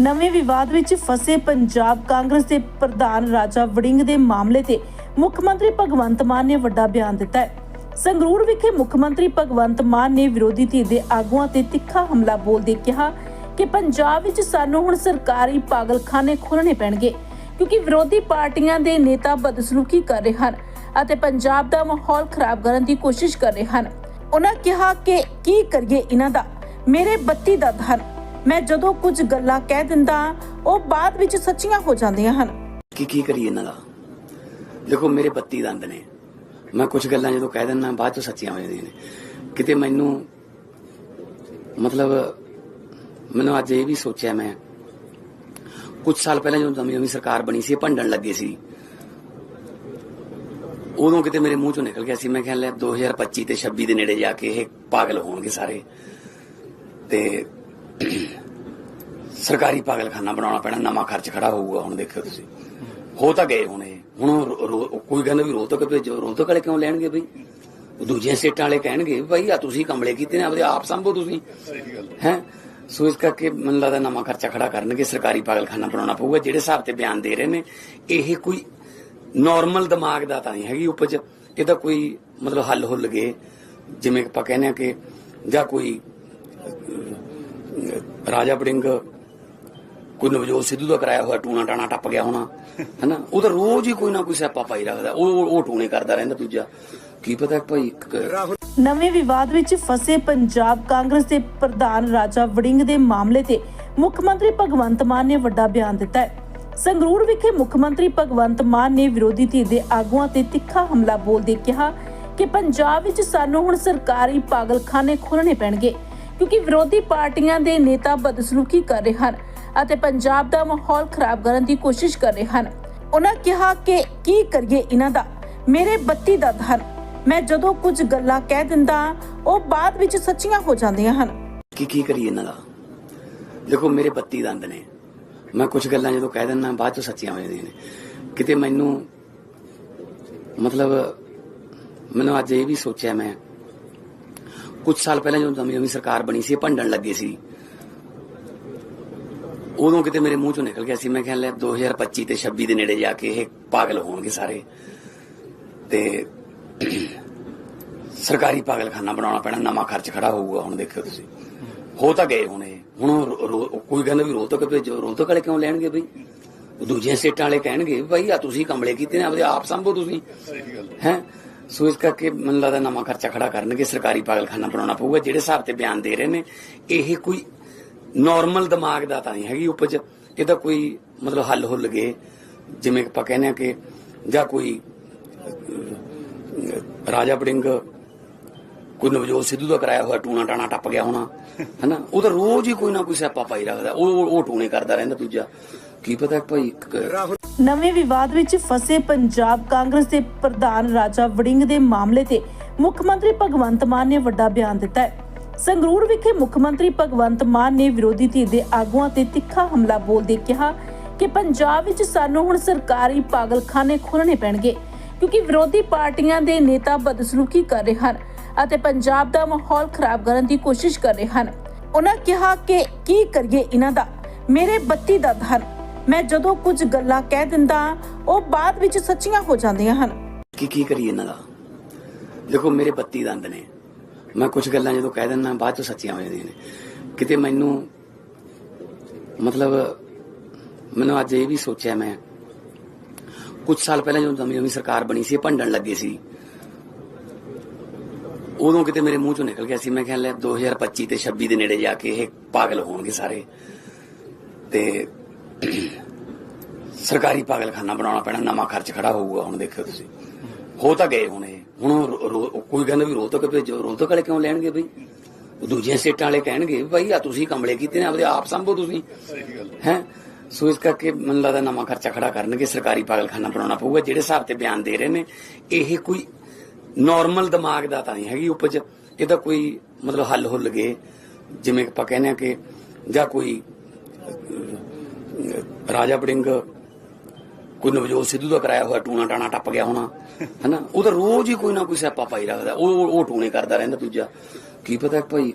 ਨਵੇਂ ਵਿਵਾਦ ਵਿੱਚ ਫਸੇ ਪੰਜਾਬ ਕਾਂਗਰਸ ਦੇ ਪ੍ਰਧਾਨ ਰਾਜਾ ਵੜਿੰਗ ਦੇ ਮਾਮਲੇ ਤੇ ਮੁੱਖ ਮੰਤਰੀ ਭਗਵੰਤ ਮਾਨ ਨੇ ਵੱਡਾ ਬਿਆਨ ਦਿੱਤਾ ਹੈ। ਸੰਗਰੂਰ ਵਿਖੇ ਮੁੱਖ ਮੰਤਰੀ ਭਗਵੰਤ ਮਾਨ ਨੇ ਵਿਰੋਧੀ ਧਿਰ ਦੇ ਆਗੂਆਂ ਤੇ ਤਿੱਖਾ ਹਮਲਾ ਬੋਲਦੇ ਕਿਹਾ ਕਿ ਪੰਜਾਬ ਵਿੱਚ ਸਾਨੂੰ ਹੁਣ ਸਰਕਾਰੀ ਪਾਗਲਖਾਨੇ ਖੋਲ੍ਹਣੇ ਪੈਣਗੇ, ਕਿਉਂਕਿ ਵਿਰੋਧੀ ਪਾਰਟੀਆਂ ਦੇ ਨੇਤਾ ਬਦਸਲੂਕੀ ਕਰ ਰਹੇ ਹਨ ਅਤੇ ਪੰਜਾਬ ਦਾ ਮਾਹੌਲ ਖਰਾਬ ਕਰਨ ਦੀ ਕੋਸ਼ਿਸ਼ ਕਰ ਰਹੇ ਹਨ। ਉਹਨਾਂ ਕਿਹਾ ਕਿ ਕੀ ਕਰੀਏ ਇਹਨਾਂ ਦਾ? ਮੇਰੇ ਬੱਤੀ ਦਾ ਧਨ ਮੈਂ ਜਦੋਂ ਕੁਝ ਗੱਲਾਂ ਕਹਿ ਦਿੰਦਾ, ਉਹ ਬਾਅਦ ਵਿੱਚ ਸੱਚੀਆਂ ਹੋ ਜਾਂਦੀਆਂ ਹਨ। ਕੀ ਕੀ ਕਰੀਏ ਇਹਨਾਂ ਦਾ? ਦੇਖੋ, ਮੇਰੇ 32 ਦੰਦ ਨੇ। ਮੈਂ ਕੁਝ ਗੱਲਾਂ ਜਦੋਂ ਕਹਿ ਦਿੰਦਾ, ਬਾਅਦ ਚ ਸੱਚੀਆਂ ਹੋ ਜਾਂਦੀਆਂ ਨੇ। ਕਿਤੇ ਮੈਨੂੰ ਮਤਲਬ ਮੈਨੂੰ ਅੱਜ ਇਹ ਵੀ ਸੋਚਿਆ ਮੈਂ, ਕੁਝ ਸਾਲ ਪਹਿਲਾਂ ਜਦੋਂ ਨਵੀਂ ਨਵੀਂ ਸਰਕਾਰ ਬਣੀ ਸੀ ਭੰਡਣ ਲੱਗੇ ਸੀ। ਉਦੋਂ ਕਿਤੇ ਮੇਰੇ ਮੂੰਹ ਚੋਂ ਨਿਕਲ ਗਿਆ ਸੀ, ਮੈਂ ਕਿਹਾ ਲੈ 2025 ਤੇ 26 ਦੇ ਨੇੜੇ ਜਾ ਕੇ ਇਹ ਪਾਗਲ ਹੋਣਗੇ ਸਾਰੇ। ਤੇ ਸਰਕਾਰੀ ਪਾਗਲਖਾਨਾ ਬਣਾਉਣਾ ਪੈਣਾ, ਨਵਾਂ ਖਰਚ ਖੜਾ ਹੋਊਗਾ, ਹੁਣ ਦੇਖਿਓ ਤੁਸੀਂ। ਹੋ ਤਾਂ ਗਏ ਹੁਣ। ਇਹ ਹੁਣ ਕੋਈ ਕਹਿੰਦਾ ਵੀ ਰੋਹਤਕ ਭੇਜੋ ਰੋਹਤਕ ਵਾਲੇ ਕਿਉਂ ਲੈਣਗੇ ਬਈ? ਉਹ ਦੂਜੀਆਂ ਸਟੇਟਾਂ ਵਾਲੇ ਕਹਿਣਗੇ ਵੀ ਭਾਈ ਆ ਤੁਸੀਂ ਕਮਲੇ ਕੀਤੇ ਨੇ, ਆਪਦੇ ਆਪ ਸੰਭੋ ਤੁਸੀਂ। ਹੈ? ਸੋ ਇਸ ਕਰਕੇ ਮੈਨੂੰ ਲੱਗਦਾ ਨਵਾਂ ਖਰਚਾ ਖੜਾ ਕਰਨਗੇ, ਸਰਕਾਰੀ ਪਾਗਲਖਾਨਾ ਬਣਾਉਣਾ ਪਊਗਾ, ਜਿਹੜੇ ਹਿਸਾਬ ਤੇ ਬਿਆਨ ਦੇ ਰਹੇ ਨੇ, ਇਹ ਕੋਈ ਨਾਰਮਲ ਦਿਮਾਗ ਦਾ ਤਾਂ ਨਹੀਂ ਹੈਗੀ ਉਪਜ। ਇਹਦਾ ਕੋਈ ਮਤਲਬ ਹੱਲ ਹੁੱਲ ਗਏ। ਜਿਵੇਂ ਆਪਾਂ ਕਹਿੰਦੇ ਆ ਕਿ ਜਾਂ ਕੋਈ ਰਾਜਾ ਬੜਿੰਗ ਕੋਈ ਨਵਜੋਤ ਸਿੱਧੂ ਦਾ ਕਰਾਇਆ ਹੋਇਆ ਟੂਣਾ ਟਾਣਾ ਟੱਪ ਗਿਆ ਹੋਣਾ, ਹਨਾ? ਉਹ ਤਾਂ ਰੋਜ਼ ਹੀ ਕੋਈ ਨਾ ਕੋਈ ਸਿਆਪਾ ਪਾਈ ਰੱਖਦਾ। ਉਹ ਉਹ ਟੂਣੇ ਕਰਦਾ ਰਹਿੰਦਾ ਦੂਜਾ। ਕੀ ਪਤਾ ਭਾਈ ਨਵੇਂ ਵਿਵਾਦ ਵਿੱਚ ਫਸੇ ਪੰਜਾਬ ਕਾਂਗਰਸ ਦੇ ਪ੍ਰਧਾਨ ਰਾਜਾ ਵੜਿੰਗ ਦੇ ਮਾਮਲੇ ਤੇ ਮੁੱਖ ਮੰਤਰੀ ਭਗਵੰਤ ਮਾਨ ਨੇ ਵੱਡਾ ਬਿਆਨ ਦਿੱਤਾ ਹੈ। ਸੰਗਰੂਰ ਵਿਖੇ ਮੁੱਖ ਮੰਤਰੀ ਭਗਵੰਤ ਮਾਨ ਨੇ ਵਿਰੋਧੀ ਧਿਰ ਦੇ ਆਗੂਆਂ ਤੇ ਤਿੱਖਾ ਹਮਲਾ ਬੋਲਦੇ ਕਿਹਾ ਕਿ ਪੰਜਾਬ ਵਿੱਚ ਸਾਨੂੰ ਹੁਣ ਸਰਕਾਰੀ ਪਾਗਲਖਾਨੇ ਖੋਲ੍ਹਣੇ ਪੈਣਗੇ। ਕਿਉਂਕਿ ਵਿਰੋਧੀ ਪਾਰਟੀਆਂ ਦੇ ਨੇਤਾ ਬਦਸਲੂਕੀ ਕਰ ਰਹੇ ਹਨ ਅਤੇ ਪੰਜਾਬ ਦਾ ਮਾਹੌਲ ਖਰਾਬ ਕਰਨ ਦੀ ਕੋਸ਼ਿਸ਼ ਕਰ ਰਹੇ ਹਨ। ਉਹਨਾਂ ਕਿਹਾ ਕਿ ਕੀ ਕਰੀਏ ਇਹਨਾਂ ਦਾ? ਮੇਰੇ ਬੱਤੀ ਦਾ ਧਨ ਮੈਂ ਜਦੋਂ ਕੁਝ ਗੱਲਾਂ ਕਹਿ ਦਿੰਦਾ, ਉਹ ਬਾਅਦ ਵਿੱਚ ਸੱਚੀਆਂ ਹੋ ਜਾਂਦੀਆਂ ਹਨ। ਕੀ ਕੀ ਕਰੀਏ ਇਹਨਾਂ ਦਾ? ਦੇਖੋ, ਮੇਰੇ 32 ਦੰਦ ਨੇ। ਮੈਂ ਕੁਝ ਗੱਲਾਂ ਜਦੋਂ ਕਹਿ ਦਿੰਦਾ, ਬਾਅਦ ਚ ਸੱਚੀਆਂ ਹੋ ਜਾਂਦੀਆਂ ਨੇ। ਕਿਤੇ ਮੈਨੂੰ ਮਤਲਬ, ਮੈਨੂੰ ਅੱਜ ਇਹ ਵੀ ਸੋਚਿਆ ਮੈਂ ਕੁਝ ਸਾਲ ਪਹਿਲਾਂ ਜਦੋਂ ਨਵੀਂ ਨਵੀਂ ਸਰਕਾਰ ਬਣੀ ਸੀ ਭੰਡਣ ਲੱਗੇ ਸੀ। ਉਦੋਂ ਕਿਤੇ ਮੇਰੇ ਮੂੰਹ ਚੋਂ ਨਿਕਲ ਗਿਆ ਸੀ, ਮੈਂ ਕਿਹਾ ਲੈ 2025 ਤੇ 26 ਦੇ ਨੇੜੇ ਜਾ ਕੇ ਇਹ ਪਾਗਲ ਹੋਣਗੇ ਸਾਰੇ। ਤੇ ਸਰਕਾਰੀ ਪਾਗਲਖਾਨਾ ਬਣਾਉਣਾ ਪੈਣਾ, ਨਵਾਂ ਖਰਚ ਖੜਾ ਹੋਊਗਾ ਹੁਣ ਦੇਖਿਓ ਤੁਸੀਂ। ਹੋ ਤਾਂ ਗਏ ਹੁਣ ਇਹ। ਹੁਣ ਕੋਈ ਕਹਿੰਦਾ ਵੀ ਰੋਹਤਕ ਭੇਜੋ, ਰੋਹਤਕ ਵਾਲੇ ਕਿਉਂ ਲੈਣਗੇ ਬਈ? ਉਹ ਦੂਜੀਆਂ ਸਟੇਟਾਂ ਵਾਲੇ ਕਹਿਣਗੇ ਵੀ ਭਾਈ ਆ ਤੁਸੀਂ ਕਮਲੇ ਕੀਤੇ ਨੇ, ਆਪਦੇ ਆਪ ਸੰਭੋ ਤੁਸੀਂ। ਹੈ? ਸੋ ਇਸ ਕਰਕੇ ਮੈਨੂੰ ਲੱਗਦਾ ਨਵਾਂ ਖਰਚਾ ਖੜਾ ਕਰਨਗੇ, ਸਰਕਾਰੀ ਪਾਗਲਖਾਨਾ ਬਣਾਉਣਾ ਪਊਗਾ, ਜਿਹੜੇ ਹਿਸਾਬ ਤੇ ਬਿਆਨ ਦੇ ਰਹੇ ਨੇ, ਇਹ ਕੋਈ ਨਾਰਮਲ ਦਿਮਾਗ ਦਾ ਤਾਂ ਨਹੀਂ ਹੈਗੀ ਉਪਜ। ਇਹਦਾ ਕੋਈ ਮਤਲਬ ਹੱਲ ਹੁੱਲ ਗਏ, ਜਿਵੇਂ ਆਪਾਂ ਕਹਿੰਦੇ ਆ ਕਿ ਜਾਂ ਕੋਈ ਰਾਜਾ ਬੜਿੰਗ ਕੋਈ ਨਵਜੋਤ ਸਿੱਧੂ ਦਾ ਕਰਾਇਆ ਹੋਇਆ ਟੂਣਾ ਟਾਣਾ ਟੱਪ ਗਿਆ ਹੋਣਾ, ਹਨਾ? ਉਹ ਤਾਂ ਰੋਜ਼ ਹੀ ਕੋਈ ਨਾ ਕੋਈ ਸਿਆਪਾ ਪਾਈ ਰੱਖਦਾ, ਉਹ ਉਹ ਟੂਣੇ ਕਰਦਾ ਰਹਿੰਦਾ ਦੂਜਾ। ਕੀ ਪਤਾ ਭਾਈ ਨਵੇਂ ਵਿਵਾਦ ਵਿੱਚ ਫਸੇ ਪੰਜਾਬ ਕਾਂਗਰਸ ਦੇ ਪ੍ਰਧਾਨ ਰਾਜਾ ਵੜਿੰਗ ਦੇ ਮਾਮਲੇ ਤੇ ਮੁੱਖ ਮੰਤਰੀ ਭਗਵੰਤ ਮਾਨ ਨੇ ਵੱਡਾ ਬਿਆਨ ਦਿੱਤਾ ਹੈ। ਸੰਗਰੂਰ ਵਿਖੇ ਮੁੱਖ ਮੰਤਰੀ ਭਗਵੰਤ ਮਾਨ ਨੇ ਵਿਰੋਧੀ ਧਿਰ ਦੇ ਆਗੂਆਂ ਤੇ ਤਿੱਖਾ ਹਮਲਾ ਬੋਲਦੇ ਕਿਹਾ ਕਿ ਪੰਜਾਬ ਵਿੱਚ ਸਾਨੂੰ ਹੁਣ ਸਰਕਾਰੀ ਪਾਗਲਖਾਨੇ ਖੋਲਣੇ ਪੈਣਗੇ, ਕਿਉਂਕਿ ਵਿਰੋਧੀ ਪਾਰਟੀਆਂ ਦੇ ਨੇਤਾ ਬਦਸਲੂਕੀ ਕਰ ਰਹੇ ਹਨ ਅਤੇ ਪੰਜਾਬ ਦਾ ਮਾਹੌਲ ਖਰਾਬ ਕਰਨ ਦੀ ਕੋਸ਼ਿਸ਼ ਕਰ ਰਹੇ ਹਨ। ਉਹਨਾਂ ਕਿਹਾ ਕਿ ਕੀ ਕਰੀਏ ਇਹਨਾਂ ਦਾ? ਮੇਰੇ ਬੱਤੀ ਦਾ ਧਨ ਮੈਂ ਜਦੋਂ ਕੁਝ ਗੱਲਾਂ ਕਹਿ ਦਿੰਦਾ, ਉਹ ਬਾਅਦ ਵਿੱਚ ਸੱਚੀਆਂ ਹੋ ਜਾਂਦੀਆਂ ਹਨ। ਕੀ ਕੀ ਕਰੀਏ ਇਹਨਾਂ ਦਾ? ਦੇਖੋ, ਮੇਰੇ 32 ਦੰਦ ਨੇ। ਮੈਂ ਕੁਝ ਗੱਲਾਂ ਜਦੋਂ ਕਹਿ ਦਿੰਦਾ, ਬਾਅਦ ਚ ਸੱਚੀਆਂ ਹੋ ਜਾਂਦੀਆਂ ਨੇ। ਕਿਤੇ ਮੈਨੂੰ, ਮਤਲਬ, ਮੈਨੂੰ ਅੱਜ ਇਹ ਵੀ ਸੋਚਿਆ ਮੈਂ, ਕੁਝ ਸਾਲ ਪਹਿਲਾਂ ਜਦੋਂ ਨਵੀਂ ਨਵੀਂ ਸਰਕਾਰ ਬਣੀ ਸੀ ਭੰਡਣ ਲੱਗੇ ਸੀ। ਉਦੋਂ ਕਿਤੇ ਮੇਰੇ ਮੂੰਹ ਚੋਂ ਨਿਕਲ ਗਿਆ ਸੀ, ਮੈਂ ਕਿਹਾ ਲੈ 2025 ਤੇ 26 ਦੇ ਨੇੜੇ ਜਾ ਕੇ ਇਹ ਪਾਗਲ ਹੋਣਗੇ ਸਾਰੇ। ਤੇ ਸਰਕਾਰੀ ਪਾਗਲਖਾਨਾ ਬਣਾਉਣਾ ਪੈਣਾ, ਨਵਾਂ ਖਰਚ ਖੜਾ ਹੋਊਗਾ, ਹੁਣ ਦੇਖਿਓ ਤੁਸੀਂ। ਹੋ ਤਾਂ ਗਏ ਹੁਣ ਇਹ। ਹੁਣ ਕੋਈ ਕਹਿੰਦਾ ਵੀ ਰੋਹਤਕ ਭੇਜੋ ਰੋਹਤਕ ਵਾਲੇ ਕਿਉਂ ਲੈਣਗੇ ਬਈ? ਉਹ ਦੂਜੀਆਂ ਸਟੇਟਾਂ ਵਾਲੇ ਕਹਿਣਗੇ ਵੀ ਭਾਈ ਆ ਤੁਸੀਂ ਕੰਬਲੇ ਕੀਤੇ ਨੇ, ਆਪਦੇ ਆਪ ਸੰਭੋ ਤੁਸੀਂ। ਹੈ? ਸੋ ਇਸ ਕਰਕੇ ਮੈਨੂੰ ਲੱਗਦਾ ਨਵਾਂ ਖਰਚਾ ਖੜਾ ਕਰਨਗੇ, ਸਰਕਾਰੀ ਪਾਗਲਖਾਨਾ ਬਣਾਉਣਾ ਪਊਗਾ। ਜਿਹੜੇ ਹਿਸਾਬ ਤੇ ਬਿਆਨ ਦੇ ਰਹੇ ਨੇ, ਇਹ ਕੋਈ ਨਾਰਮਲ ਦਿਮਾਗ ਦਾ ਤਾਂ ਨਹੀਂ ਹੈਗੀ ਉਪਜ। ਇਹਦਾ ਕੋਈ ਮਤਲਬ ਹੱਲ ਹੁੱਲ ਗਏ। ਜਿਵੇਂ ਆਪਾਂ ਕਹਿੰਦੇ ਆ ਕਿ ਜਾਂ ਕੋਈ ਰਾਜਾ ਬੜਿੰਗ ਕੋਈ ਨਵਜੋਤ ਸਿੱਧੂ ਦਾ ਕਰਾਇਆ ਹੋਇਆ ਟੂਣਾ ਟਾਣਾ ਟੱਪ ਗਿਆ ਹੋਣਾ, ਹਨਾ? ਉਹ ਤਾਂ ਰੋਜ਼ ਹੀ ਕੋਈ ਨਾ ਕੋਈ ਸਿਆਪਾ ਪਾਈ ਰੱਖਦਾ, ਉਹ ਉਹ ਟੂਣੇ ਕਰਦਾ ਰਹਿੰਦਾ ਦੂਜਾ। ਕੀ ਪਤਾ ਭਾਈ